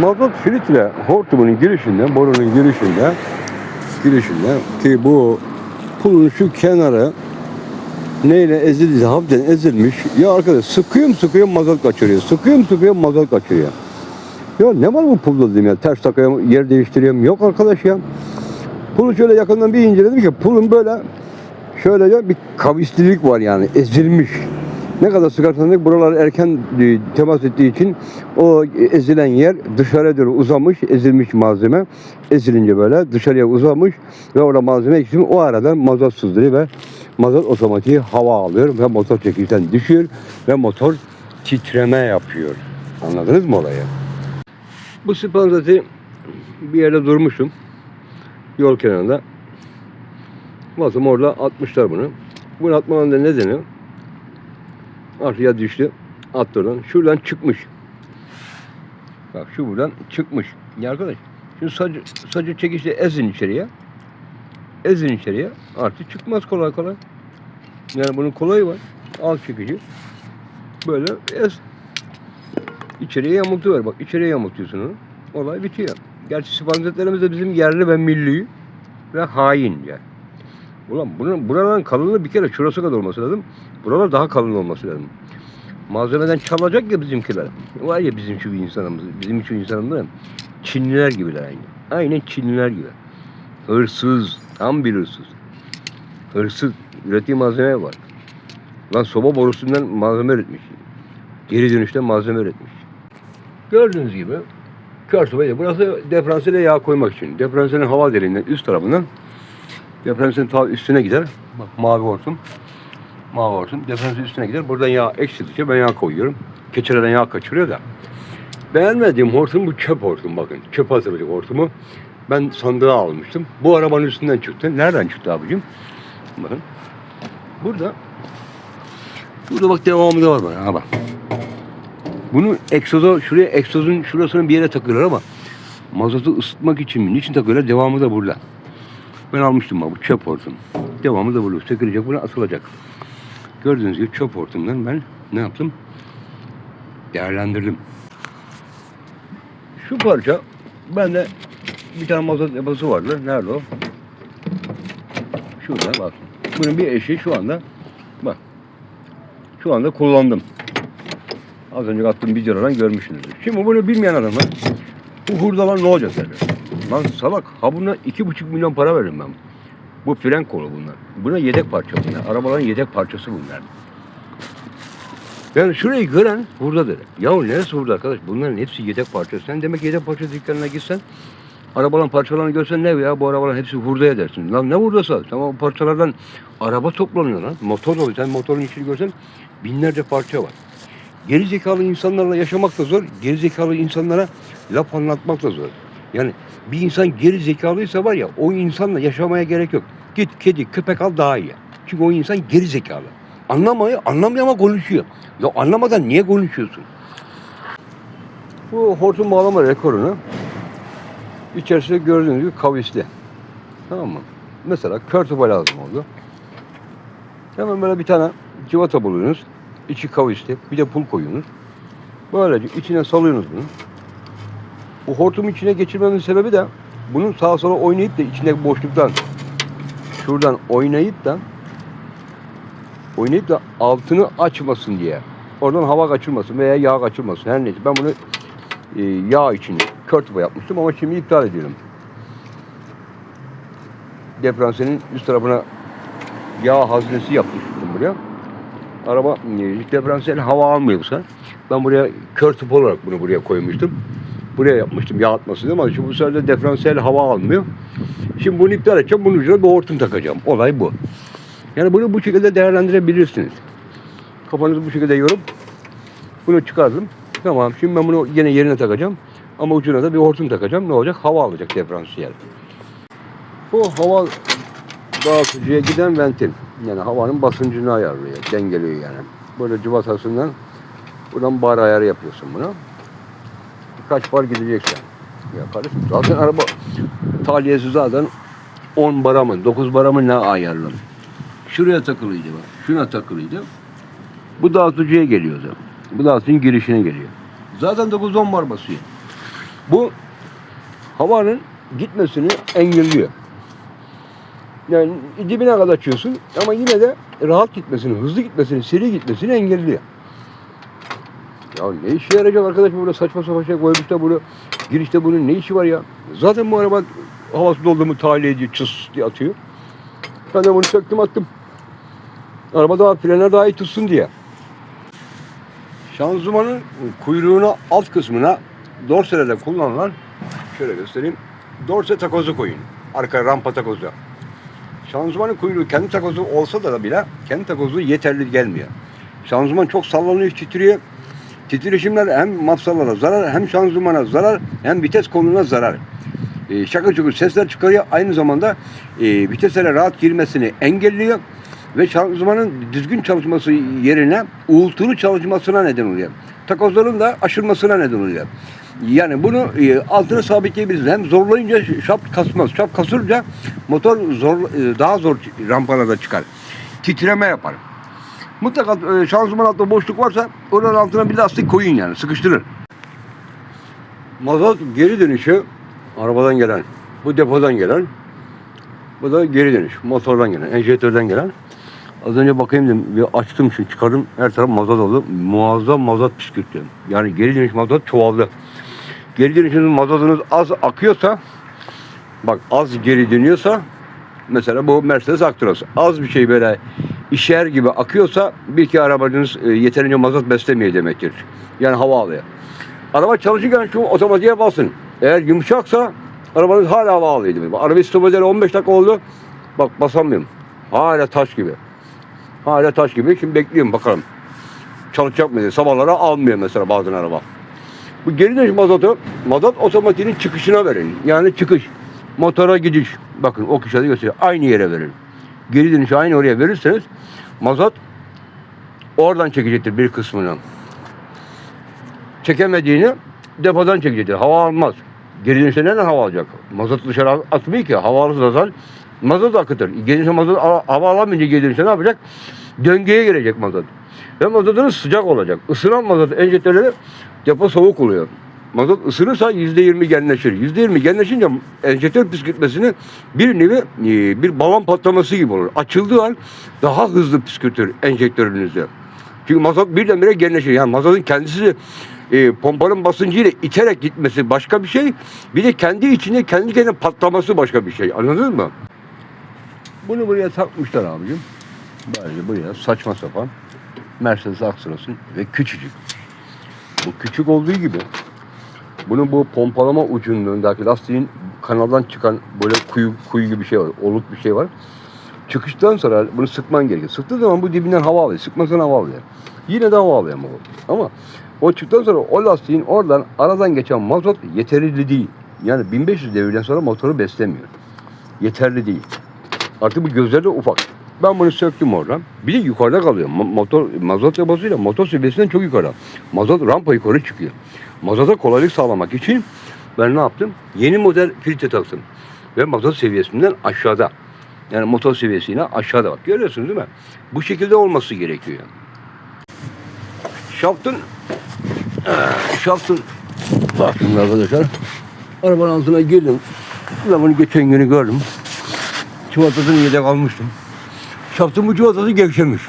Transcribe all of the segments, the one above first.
mazot filtre hortumunun girişinde, borunun girişinde, girişinde ki bu pulun şu kenarı neyle ezildiyse hafiften ezilmiş. Ya arkadaş sıkıyorum sıkıyorum mazot kaçırıyor. Sıkıyorum sıkıyorum mazot kaçırıyor. Ya ne var bu pulda dedim ya. Ters takıyorum, yer değiştiriyorum. Yok arkadaş ya. Pulu şöyle yakından bir inceledim ki pulun böyle şöylece bir kavislilik var yani ezilmiş. Ne kadar sıkarsanız buralar erken e, temas ettiği için o ezilen yer dışarıya doğru uzamış, ezilmiş malzeme. Ezilince böyle dışarıya uzamış ve orada malzeme eksilmiş. O arada mazot sızdırıyor ve mazot otomatiği hava alıyor ve motor çekişten düşüyor ve motor titreme yapıyor. Anladınız mı olayı? Bu spanzati bir yerde durmuşum. Yol kenarında. Bakın orada atmışlar bunu. Bunu atmanın da nedeni artıya düştü. Attı oradan. Şuradan çıkmış. Bak şu buradan çıkmış. Ya arkadaş şu sacı, sacı çekişle ezin içeriye. Ezin içeriye. Artık çıkmaz kolay kolay. Yani bunun kolayı var. Al çekici. Böyle ez. İçeriye yamultuyor. Bak içeriye yamultuyorsun onu. Olay bitiyor. Gerçi spanzetlerimiz de bizim yerli ve milli ve hain yani. Ulan bunun, buraların kalınlığı bir kere şurası kadar olması lazım. Buralar daha kalın olması lazım. Malzemeden çalacak ya bizimkiler. Var ya bizim şu insanımız, bizim şu insanımız Çinliler gibiler aynı. Aynen Çinliler gibi. Hırsız, tam bir hırsız. Hırsız, ürettiği malzeme var. Lan soba borusundan malzeme üretmiş. Geri dönüşte malzeme üretmiş. Gördüğünüz gibi kör sobaydı. Burası diferansiyele yağ koymak için. Diferansiyelin hava deliğinden üst tarafından Diferansiyelin ta üstüne gider. Bak mavi hortum. Mavi hortum. Diferansiyelin üstüne gider. Buradan yağ eksiltikçe ben yağ koyuyorum. Keçeleden yağ kaçırıyor da. Beğenmediğim hortum bu çöp hortum bakın. Çöp hazırlayacak hortumu. Ben sandığa almıştım. Bu arabanın üstünden çıktı. Nereden çıktı abicim? Bakın. Burada Burada bak devamı da var bana. Ha bak. Bunu egzoza, şuraya egzozun şurasını bir yere takıyorlar ama mazotu ısıtmak için mi? Niçin takıyorlar? Devamı da burada. Ben almıştım bu çöp hortum. Devamı da burada. Sökülecek, buna asılacak. Gördüğünüz gibi çöp hortumdan ben ne yaptım? Değerlendirdim. Şu parça bende bir tane mazot deposu vardı. Nerede o? Şurada bak. Bunun bir eşi şu anda bak. Şu anda kullandım. Az önce attığım videolardan görmüşsünüzdür. Şimdi bunu bilmeyen adamlar bu hurdalar ne olacak derler. Lan salak ha buna iki buçuk milyon para veririm ben. Bu fren kolu bunlar. Buna yedek parça bunlar. Arabaların yedek parçası bunlar. Yani şurayı gören hurdadır. Yahu neresi hurda arkadaş? Bunların hepsi yedek parçası. Sen demek yedek parça dükkanına gitsen arabaların parçalarını görsen ne ya bu arabaların hepsi hurda edersin. Lan ne hurdası? Tamam parçalardan araba toplanıyor lan. Motor oluyor. Sen motorun içini görsen binlerce parça var. Geri zekalı insanlarla yaşamak da zor. Geri zekalı insanlara laf anlatmak da zor. Yani bir insan geri zekalıysa var ya o insanla yaşamaya gerek yok. Git kedi köpek al daha iyi. Çünkü o insan geri zekalı. Anlamıyor, anlamıyor ama konuşuyor. Ya anlamadan niye konuşuyorsun? Bu hortum bağlama rekorunu içerisinde gördüğünüz gibi kavisli. Tamam mı? Mesela kör topa lazım oldu. Hemen böyle bir tane civata buluyorsunuz. İçi kavisli. Bir de pul koyuyorsunuz. Böylece içine salıyorsunuz bunu. Bu hortumu içine geçirmemin sebebi de bunun sağa sola oynayıp da içindeki boşluktan şuradan oynayıp da oynayıp da altını açmasın diye. Oradan hava kaçırmasın veya yağ kaçırmasın. Her neyse. Ben bunu e, yağ için kör tuba yapmıştım ama şimdi iptal ediyorum. Diferansiyelin üst tarafına yağ haznesi yapmıştım buraya. Araba e, diferansiyel hava almıyorsa ben buraya kör tüp olarak bunu buraya koymuştum. Buraya yapmıştım yağ atması diye ama şimdi bu sefer de diferansiyel hava almıyor. Şimdi bunu iptal edeceğim. Bunun ucuna bir hortum takacağım. Olay bu. Yani bunu bu şekilde değerlendirebilirsiniz. Kafanızı bu şekilde yorup bunu çıkardım. Tamam şimdi ben bunu yine yerine takacağım. Ama ucuna da bir hortum takacağım. Ne olacak? Hava alacak diferansiyel. Bu hava dağıtıcıya giden ventil. Yani havanın basıncını ayarlıyor, dengeliyor yani. Böyle cıvatasından buradan bar ayarı yapıyorsun buna. Kaç bar gideceksen yaparız. Zaten araba tahliyesi zaten 10 bara mı 9 bara mı ne ayarlı. Şuraya takılıydı bak. Şuna takılıydı. Bu dağıtıcıya geliyordu. Bu dağıtıcının girişine geliyor. Zaten 9-10 bar basıyor. Bu havanın gitmesini engelliyor. Yani dibine kadar açıyorsun ama yine de rahat gitmesini, hızlı gitmesini, seri gitmesini engelliyor. Ya ne işe yarayacak arkadaş burada saçma sapan şey koymuşlar bunu. Girişte bunun ne işi var ya? Zaten bu araba havası doldu mu tahliye ediyor, çıs diye atıyor. Ben de bunu söktüm attım. Araba daha frenler daha iyi tutsun diye. Şanzımanın kuyruğuna alt kısmına dorselerde kullanılan şöyle göstereyim. Dorse takozu koyun. Arka rampa takozu. Şanzımanın kuyruğu kendi takozu olsa da bile kendi takozu yeterli gelmiyor. Şanzıman çok sallanıyor, titriyor. Titreşimler hem mafsallara zarar, hem şanzımana zarar, hem vites koluna zarar. E, şakır şukur sesler çıkarıyor. Aynı zamanda e, viteslere rahat girmesini engelliyor. Ve şanzımanın düzgün çalışması yerine uğultulu çalışmasına neden oluyor. Takozların da aşırmasına neden oluyor. Yani bunu e, altına sabitleyebiliriz. Hem zorlayınca şap kasmaz. Şap kasırca motor zor e, daha zor rampalarda çıkar. Titreme yapar. Mutlaka e, şanzıman altında boşluk varsa onun altına bir lastik koyun yani sıkıştırın. Mazot geri dönüşü arabadan gelen, bu depodan gelen, bu da geri dönüş, motordan gelen, enjektörden gelen. Az önce bakayım dedim, bir açtım şimdi çıkardım, her taraf mazot oldu. Muazzam mazot püskürttü. Yani geri dönüş mazot çoğaldı. Geri dönüşünüz mazotunuz az akıyorsa, bak az geri dönüyorsa, mesela bu Mercedes Actros, az bir şey böyle işer gibi akıyorsa bir iki arabanız e, yeterince mazot beslemiyor demektir. Yani hava alıyor. Araba çalışırken şu otomatiğe basın. Eğer yumuşaksa arabanız hala hava alıyor. demek. Arabayı edeli 15 dakika oldu. Bak basamıyorum. Hala taş gibi. Hala taş gibi. Şimdi bekliyorum bakalım. Çalışacak mı diye. Sabahlara almıyor mesela bazen araba. Bu geri dönüş mazotu, mazot otomatiğinin çıkışına verin. Yani çıkış. Motora gidiş. Bakın o kişide gösteriyor. Aynı yere verin. Geri dönüşü aynı oraya verirseniz mazot oradan çekecektir bir kısmını. Çekemediğini depodan çekecektir. Hava almaz. Geri dönüşte nereden hava alacak? Mazot dışarı atmıyor ki. Hava alırsa zaten mazot akıtır. Geri dönüşte mazot hava alamayınca geri dönüşte ne yapacak? Döngüye girecek mazot. Ve mazotunuz sıcak olacak. Isınan mazot enjektörleri depo soğuk oluyor. Mazot ısınırsa yüzde yirmi genleşir. Yüzde yirmi genleşince enjektör püskürtmesini bir nevi e, bir balon patlaması gibi olur. Açıldığı an daha hızlı püskürtür enjektörünüzü. Çünkü mazot birdenbire genleşir. Yani mazotun kendisi e, pompanın basıncıyla iterek gitmesi başka bir şey. Bir de kendi içinde kendi kendine patlaması başka bir şey. Anladınız mı? Bunu buraya takmışlar abicim. Böyle buraya saçma sapan Mercedes Actros'un ve küçücük. Bu küçük olduğu gibi bunun bu pompalama ucundaki lastiğin kanaldan çıkan böyle kuyu kuyu gibi bir şey var. Oluk bir şey var. Çıkıştan sonra bunu sıkman gerekiyor. Sıktığı zaman bu dibinden hava alıyor. Sıkmasan hava alıyor. Yine de hava alıyor ama. Ama o çıktıktan sonra o lastiğin oradan aradan geçen mazot yeterli değil. Yani 1500 devirden sonra motoru beslemiyor. Yeterli değil. Artık bu gözleri de ufak. Ben bunu söktüm oradan. Bir de yukarıda kalıyor. Mo- Motor, mazot deposuyla motor seviyesinden çok yukarı. Mazot rampa yukarı çıkıyor. Mazota kolaylık sağlamak için ben ne yaptım? Yeni model filtre taktım. Ve mazot seviyesinden aşağıda. Yani motor seviyesine aşağıda bak. Görüyorsunuz değil mi? Bu şekilde olması gerekiyor. Şaftın şaftın baktım arkadaşlar. Arabanın altına girdim. Ben bunu geçen günü gördüm. Çuvatasını yedek almıştım. Şaftın bu cuvatası gevşemiş.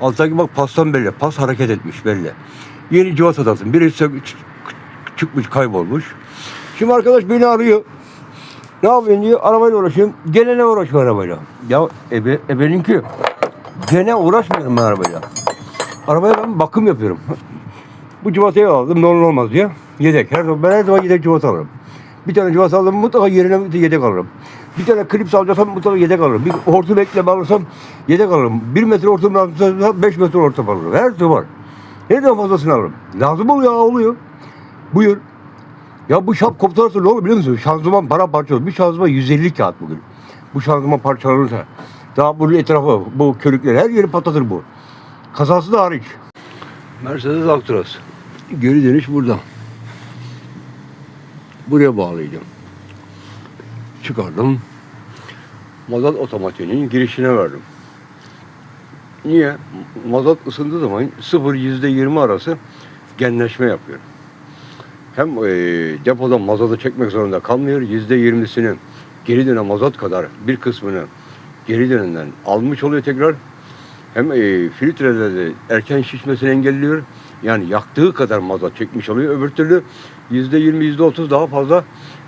Alttaki bak pastan belli. Pas hareket etmiş belli. Yeni civata taktım. Biri sök- ç- çıkmış kaybolmuş. Şimdi arkadaş beni arıyor. Ne yapıyorsun diyor. Arabayla uğraşıyorum. Gene ne uğraşıyor arabayla? Ya ebe, ebeninki. Gene uğraşmıyorum ben arabayla. Arabaya ben bakım yapıyorum. Bu civatayı aldım ne olmaz diye. Yedek. Her zaman, ben her zaman yedek civata alırım. Bir tane civata aldım mutlaka yerine bir yedek alırım. Bir tane klips alacaksam mutlaka yedek alırım. Bir hortum ekleme alırsam yedek alırım. Bir metre hortum lazımsa beş metre hortum alırım. Her zaman var. Ne zaman fazlasını alırım. Lazım oluyor oluyor. Buyur. Ya bu şap koptarsa ne olur biliyor musun? Şanzıman para parçalı. Bir şanzıman 150 kağıt bugün. Bu şanzıman parçalanırsa. Daha bunun etrafı, bu körükler her yeri patlatır bu. Kazası da hariç. Mercedes Actros. Geri dönüş burada. Buraya bağlayacağım. Çıkardım. Mazot otomatiğinin girişine verdim. Niye? Mazot ısındığı zaman 0 yüzde 20 arası genleşme yapıyor. hem e, depodan mazotu çekmek zorunda kalmıyor. Yüzde yirmisini geri dönen mazot kadar bir kısmını geri dönenden almış oluyor tekrar. Hem e, filtrelerde erken şişmesini engelliyor. Yani yaktığı kadar mazot çekmiş oluyor. Öbür türlü yüzde yirmi, yüzde otuz daha fazla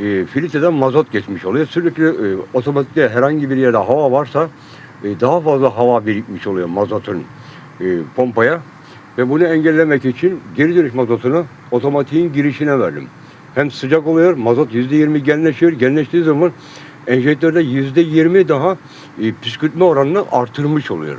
e, filtreden mazot geçmiş oluyor. Sürekli e, otomatikte herhangi bir yerde hava varsa e, daha fazla hava birikmiş oluyor mazotun e, pompaya. Ve bunu engellemek için geri dönüş mazotunu otomatiğin girişine verdim. Hem sıcak oluyor, mazot yüzde yirmi genleşiyor. Genleştiği zaman enjektörde yüzde yirmi daha e, püskürtme oranını artırmış oluyor.